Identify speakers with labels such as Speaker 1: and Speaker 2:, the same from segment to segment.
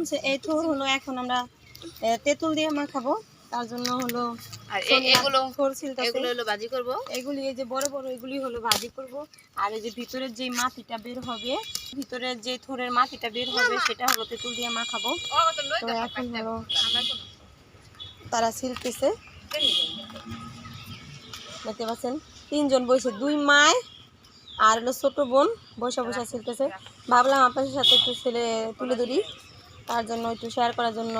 Speaker 1: বনছে এই থোর হলো এখন আমরা তেঁতুল দিয়ে মাখাবো তার জন্য হলো
Speaker 2: আর এগুলো এগুলো হলো বাজি করব?
Speaker 1: এগুলি এই যে বড় বড় এগুলি হলো ভাজি করব। আর এই যে ভিতরের যে মাটিটা বের হবে ভিতরের যে থোরের মাটিটা বের হবে সেটা হলো তেঁতুল দিয়ে মাখাবো তো এখন হলো তারা ছিলতেছে। দেখতে পাচ্ছেন তিনজন বসে দুই মায় আর হলো ছোট বোন বসে বসে ছিলতেছে। ভাবলাম আপনাদের সাথে একটু ছেলে তুলে ধরি। তার জন্য একটু শেয়ার করার জন্য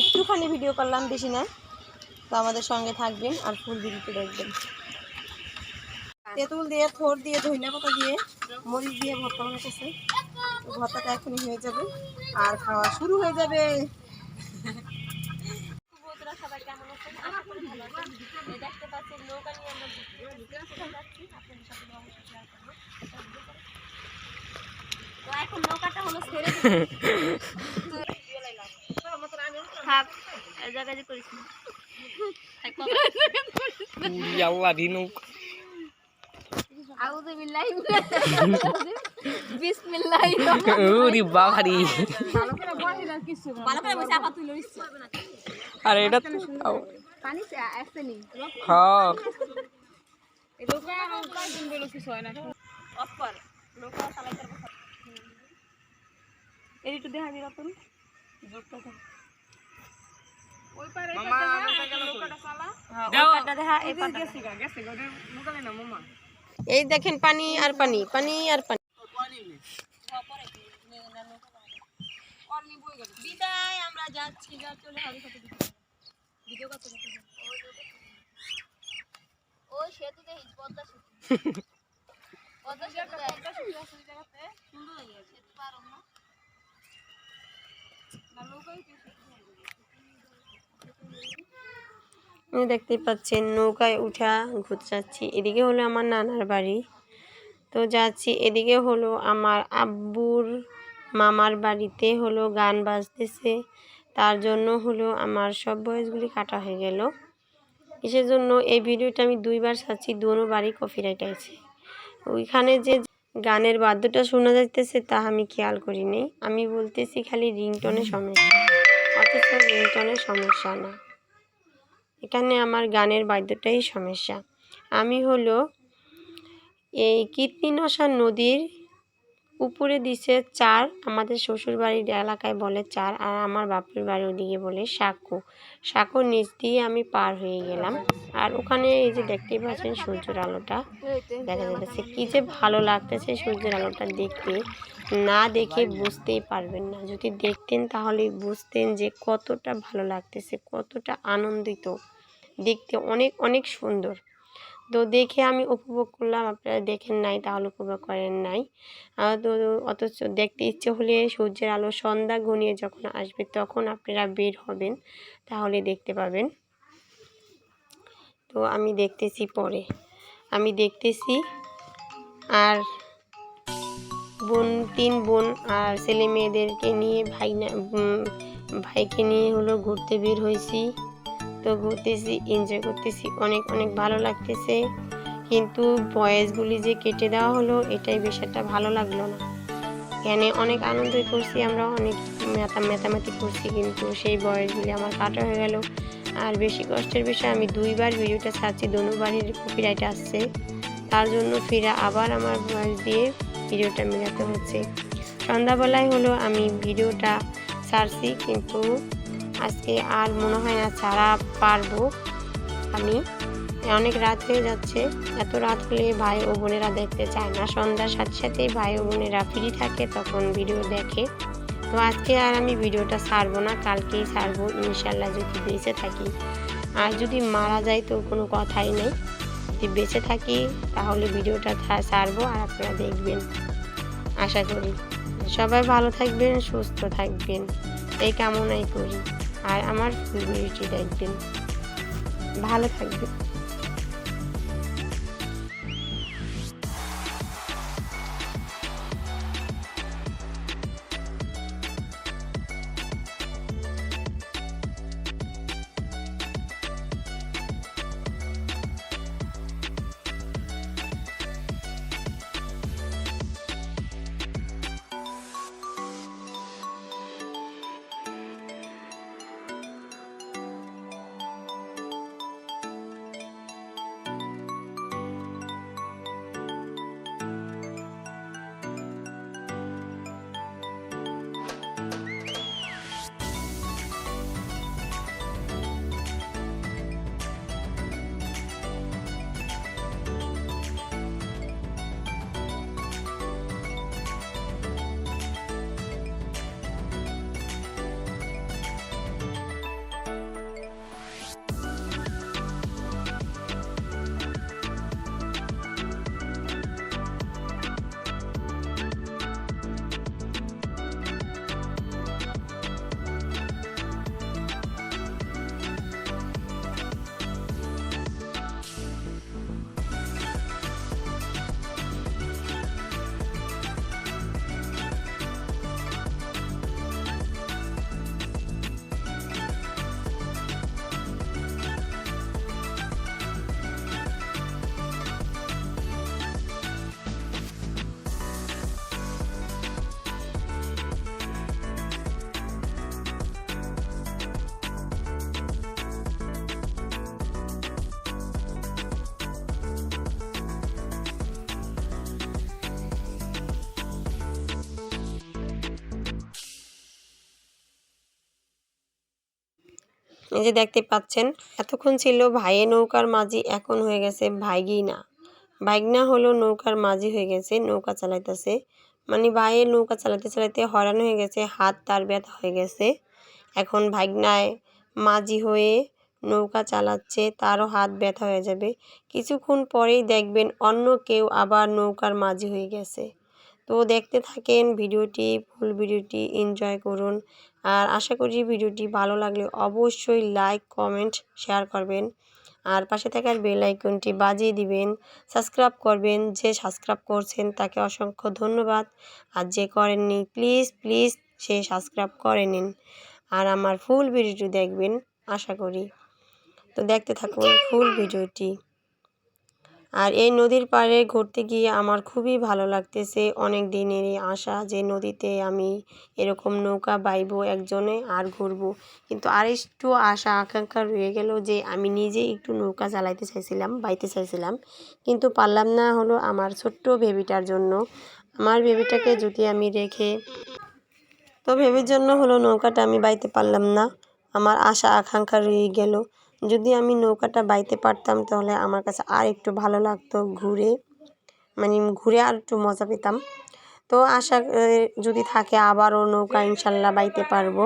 Speaker 1: একটুখানি ভিডিও করলাম, বেশি না। তো আমাদের সঙ্গে থাকবেন আর ফুল ভিডিওটি দেখবেন। তেঁতুল দিয়ে থোর দিয়ে ধনিয়া পাতা দিয়ে, মরিচ দিয়ে ভর্তা বানাতেছে। ভর্তাটা এখনই হয়ে যাবে আর খাওয়া শুরু হয়ে যাবে। দেখতে পাচ্ছেন, নৌকা নিয়ে আমরা কোথায় যাচ্ছি আপনাদের সাথে অবশ্যই শেয়ার করব তো এখন নৌকাটা হলো ছেড়ে
Speaker 2: থাক জায়গায় করিস
Speaker 3: আল্লাহ দিনু
Speaker 2: আউযু বিল্লাহি বিসমিল্লাহি
Speaker 3: ওরে বাবারি।
Speaker 1: ভালো করে বসে আপা তুলে দিচ্ছি
Speaker 3: আরে এটা তো
Speaker 2: পানি আসেনি
Speaker 3: হ্যাঁ।
Speaker 1: অফ কর। নৌকা চালাইতে এর একটু দেখা জোরটা হ্যাঁ, ওই দেখা, এই দেখেন পানি আর পানি পানি আর পানি। বিদায় আমরা যাচ্ছি যা চলে হবে সাথে ভিডিও করতে করতে
Speaker 2: ওই সেতু দেখিস পদ্মা সেতু। পদ্মা সেতু সুন্দর হয়ে গেছে। পারো না।
Speaker 1: আপনি দেখতেই পাচ্ছেন নৌকায় উঠা ঘুরতে যাচ্ছি এদিকে হলো আমার নানার বাড়ি। তো যাচ্ছি, এদিকে হলো আমার আব্বুর মামার বাড়িতে হলো গান বাজতেছে। তার জন্য হলো আমার সব বয়সগুলি কাটা হয়ে গেল। কিসের জন্য এই ভিডিওটা আমি দুইবার ছাড়ছি, দুনো বাড়ি কপিরাইট আছে। ওইখানে যে গানের বাদ্যটা শোনা যাইতেছে, তা আমি খেয়াল করি করিনি। আমি বলতেছি খালি রিংটনের সমস্যা। অথচ রিংটনের সমস্যা না। এখানে আমার গানের বাদ্যটাই সমস্যা। আমি হলো এই কীর্তিনশা নদীর উপরে দিছে চার, আমাদের শ্বশুরবাড়ির এলাকায় বলে চার আর আমার বাপের বাড়ি ওদিকে বলে সাঁকু। সাঁকুর নিচ দিয়ে আমি পার হয়ে গেলাম। আর ওখানে এই যে দেখতেই পাচ্ছেন সূর্যের আলোটা, দেখা যাচ্ছে কি যে ভালো লাগতেছে সূর্যের আলোটা দেখতে। না দেখে বুঝতেই পারবেন না। যদি দেখতেন তাহলে বুঝতেন যে কতটা ভালো লাগতেছে, কতটা আনন্দিত। দেখতে অনেক অনেক সুন্দর। তো দেখে আমি উপভোগ করলাম, আপনারা দেখেন নাই, তাহলে উপভোগ করেন নাই। তো অথচ দেখতে ইচ্ছে হলে সূর্যের আলো সন্ধ্যা ঘনিয়ে যখন আসবে তখন আপনারা বের হবেন, তাহলে দেখতে পাবেন। তো আমি দেখতেছি পরে। আমি দেখতেছি আর বোন, তিন বোন আর ছেলে মেয়েদেরকে নিয়ে ভাই না ভাইকে নিয়ে হলো ঘুরতে বের হয়েছি। তো ঘুরতেছি এনজয় করতেছি, অনেক অনেক ভালো লাগতেছে। কিন্তু বয়েসগুলি যে কেটে দেওয়া হলো, এটাই বেশ একটা ভালো লাগল না। এখানে অনেক আনন্দই করছি আমরা, অনেক মেতা, মেতামেতি করছি, কিন্তু সেই বয়সগুলি আমার কাটা হয়ে গেল। আর বেশি কষ্টের বিষয়, আমি দুইবার ভিডিওটা ছাড়ছি দনুবাড়ির কপিরাইট আসছে। তার জন্য ফিরে আবার আমার ভয়েস দিয়ে ভিডিওটা মেলাতে হচ্ছে। সন্ধ্যাবেলায় হলো আমি ভিডিওটা ছাড়ছি, কিন্তু আজকে আর মনে হয় না ছাড়া পারব আমি। অনেক রাত হয়ে যাচ্ছে। এত রাত হলে ভাই ও বোনেরা দেখতে চায় না। সন্ধ্যার সাথে সাথেই ভাই ও বোনেরা ফ্রি থাকে, তখন ভিডিও দেখে। তো আজকে আর আমি ভিডিওটা ছাড়বো না, কালকেই ছাড়বো ইনশাল্লাহ যদি বেঁচে থাকি। আর যদি মারা যায় তো কোনো কথাই নেই। যদি বেঁচে থাকি তাহলে ভিডিওটা ছাড়বো আর আপনারা দেখবেন। আশা করি। সবাই ভালো থাকবেন, সুস্থ থাকবেন। এই কামনাই করি। আর আমার ভিডিওটি দেখবেন ভালো থাকবেন এই যে দেখতে পাচ্ছেন, এতক্ষণ ছিল ভাইয়ে নৌকার মাঝি, এখন হয়ে গেছে ভাইগিনা ভাইগনা হলো নৌকার মাঝি হয়ে গেছে, নৌকা চালাইতেছে। মানে ভাইয়ে নৌকা চালাতে চালাতে হয়রান হয়ে গেছে, হাত তার ব্যথা হয়ে গেছে। এখন ভাগনায় মাঝি হয়ে নৌকা চালাচ্ছে, তারও হাত ব্যথা হয়ে যাবে। কিছুক্ষণ পরেই দেখবেন অন্য কেউ আবার নৌকার মাঝি হয়ে গেছে। তো দেখতে থাকেন ভিডিওটি, ফুল ভিডিওটি, এনজয় করুন। আর আশা করি ভিডিওটি ভালো লাগলে অবশ্যই লাইক কমেন্ট শেয়ার করবেন। আর পাশে থাকার বেল আইকনটি বাজিয়ে দিবেন সাবস্ক্রাইব করবেন। যে সাবস্ক্রাইব করছেন তাকে অসংখ্য ধন্যবাদ। আর যে করেননি প্লিজ প্লিজ সে সাবস্ক্রাইব করে নিন। আর আমার ফুল ভিডিওটি দেখবেন, আশা করি। তো দেখতে থাকুন ফুল ভিডিওটি আর এই নদীর পাড়ে ঘুরতে গিয়ে আমার খুবই ভালো লাগতেছে। অনেক দিনেরই আশা যে নদীতে আমি এরকম নৌকা বাইব একজনে আর ঘুরবো। কিন্তু আর একটু আশা, আকাঙ্ক্ষা রয়ে গেল যে আমি নিজে একটু নৌকা চালাইতে চাইছিলাম, বাইতে চাইছিলাম। কিন্তু পারলাম না হলো আমার ছোট্ট বেবিটার জন্য। আমার বেবিটাকে যদি আমি রেখে তো ভেবের জন্য হলো নৌকাটা আমি বাইতে পারলাম না। আমার আশা, আকাঙ্ক্ষা রয়ে গেল। যদি আমি নৌকাটা বাইতে পারতাম, তাহলে আমার কাছে আর একটু ভালো লাগতো ঘুরে। মানে ঘুরে আর একটু মজা পেতাম। তো আশা যদি থাকে আবারও নৌকা ইনশাল্লাহ বাইতে পারব।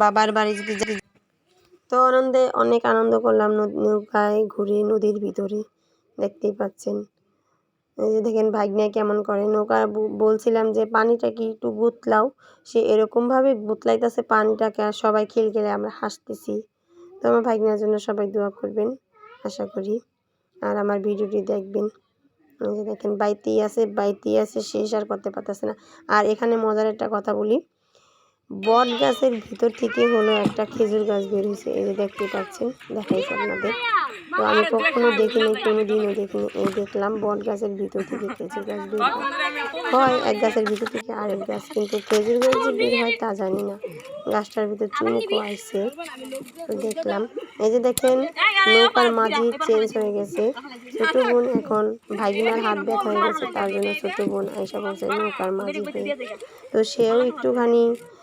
Speaker 1: বাবার বাড়ি যদি তো আনন্দে, অনেক আনন্দ করলাম নৌকায় ঘুরে নদীর ভিতরে। দেখতেই পাচ্ছেন। এই যে দেখেন ভাগ্নে কেমন করে। নৌকা বলছিলাম যে পানিটা কি একটু গুতলাও? সে এরকমভাবে গুতলাইতেছে পানিটাকে আর সবাই খেলখেলে আমরা হাসতেছি। তো আমার ভাগনার জন্য সবাই দোয়া করবেন, আশা করি। আর আমার ভিডিওটি দেখবেন। দেখেন, বাইতেই আছে বাইতেই আছে, শেষ আর করতে পারতেছে না। আর এখানে মজার একটা কথা বলি। বট গাছের ভিতর থেকে হলো একটা খেজুর গাছ বের হয়েছে। এই যে দেখতে পাচ্ছেন দেখাইছে আপনাদের। তো আমি কখনো দেখিনি কোনো দিনও দেখিনি। এই দেখলাম, বট গাছের ভিতর থেকে খেজুর গাছ বের হয়। এক গাছের ভিতর থেকে আরেক গাছ, কিন্তু খেজুর গাছ যে বের হয় তা জানি না। গাছটার ভিতর চুমুকও আসছে দেখলাম, এই যে দেখেন, নৌকার মাঝি চেঞ্জ হয়ে গেছে। ছোট বোন এখন ভাগিনার হাত ব্যথা হয়ে গেছে, তার জন্য ছোট বোন আইসা বলছে, নৌকার মাঝি তো সেও একটুখানি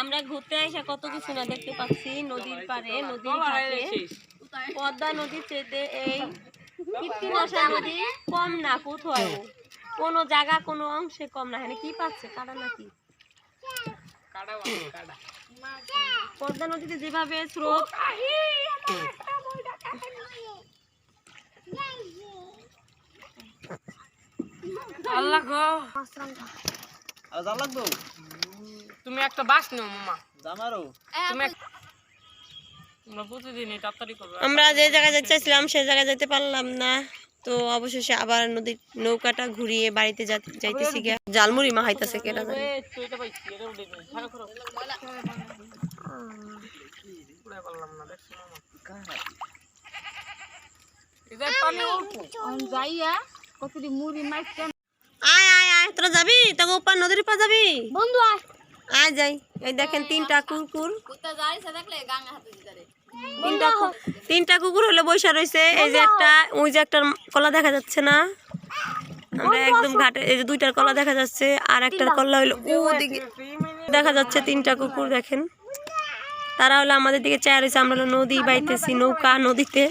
Speaker 2: আমরা
Speaker 1: ঘুরতে এসে কত কিছু না দেখতে পাচ্ছি। নদীর পাড়ে নদীর ঘাটে পদ্মা নদীর চেতে এই কৃত্রিমশা নদী কম না কোথাও। কোনো জায়গা কোনো অংশে কম না। এখানে কি পাচ্ছে? কাটা নাকি? পদ্মা নদীতে যেভাবে স্রোত
Speaker 3: আল্লাহ গো। তুমি একটা বাস নাও মামা। তুমি তোমরা প্রতিদিনই তাড়াতাড়ি করবে।
Speaker 1: আমরা যে জায়গায় যেতে চাইছিলাম সেই জায়গায় যেতে পারলাম না। তো অবশেষে আবার নদীর নৌকাটা ঘুরিয়ে বাড়িতে যাইতেছি গিয়া। জালমুড়ি মাহাইতেছে কেনা জানি।
Speaker 3: এই তো এটা পাইছি এটা উঠে দিই ছাড়ো করো। উড়াই পারলাম না দেখছ মামা। এটা পানি অল্প
Speaker 2: যাইয়া কতটি মুড়ি মাইছে
Speaker 1: আয় আয় আয় তোরা যাবি? তোকে উপর নদীর উপর যাবি?
Speaker 2: বন্ধু আয়।
Speaker 1: আয় যাই। এই দেখেন তিনটা কুকুর।
Speaker 2: কোথায় যাইছে দেখলে গাঙ্গা হাতে দিদারে
Speaker 1: তিনটা তিনটা কুকুর হলে বৈশা রয়েছে এই যে একটা ওই যে একটা কলা দেখা যাচ্ছে না? আমরা একদম ঘাটে এই যে দুইটার কলা দেখা যাচ্ছে আর একটার কলা হইল ওদিকে দেখা যাচ্ছে তিনটা কুকুর দেখেন। তারা হলো আমাদের দিকে চেয়ার রয়েছে আমরা হলো নদী বাইতেছি নৌকা নদীতে।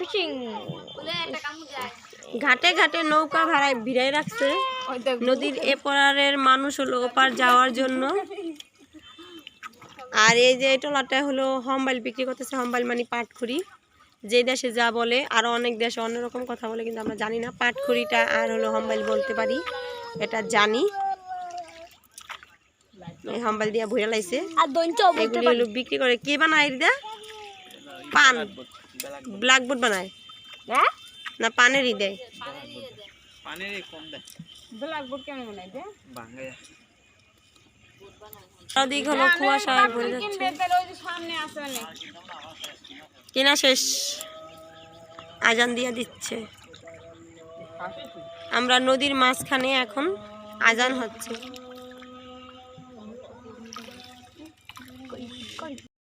Speaker 2: ফিশিং।
Speaker 1: ঘাটে ঘাটে নৌকা ভাড়ায় ভিড়াই রাখছে। নদীর এপারের মানুষ হলো ওপার যাওয়ার জন্য। আর এই যে টলাটা হলো হম্বাইল বিক্রি করতেছে হম্বাইল মানে পাটখুরি যে দেশে যা বলে আরও অনেক দেশে অন্যরকম কথা বলে কিন্তু আমরা জানি না। পাটখুরিটা আর হলো হম্বাইল বলতে পারি এটা জানি। হম্বাইল দিয়া ভুড়ে লাইছে।
Speaker 2: আর
Speaker 1: এগুলি হলো বিক্রি করে। কে বানায় পান। ব্ল্যাকবোর্ড বানায়।
Speaker 2: হ্যাঁ?
Speaker 1: না পানেরই দেয়।
Speaker 4: পানির কম দেয়।
Speaker 3: ব্ল্যাকবোর্ড কেমন মনে হয়
Speaker 4: বাঙ্গাইয়া
Speaker 1: চারদিক হলো কুয়াশায় ভরে যাচ্ছে। কেনা শেষ। আজান দিয়া দিচ্ছে। আমরা নদীর মাঝখানে এখন আজান হচ্ছে।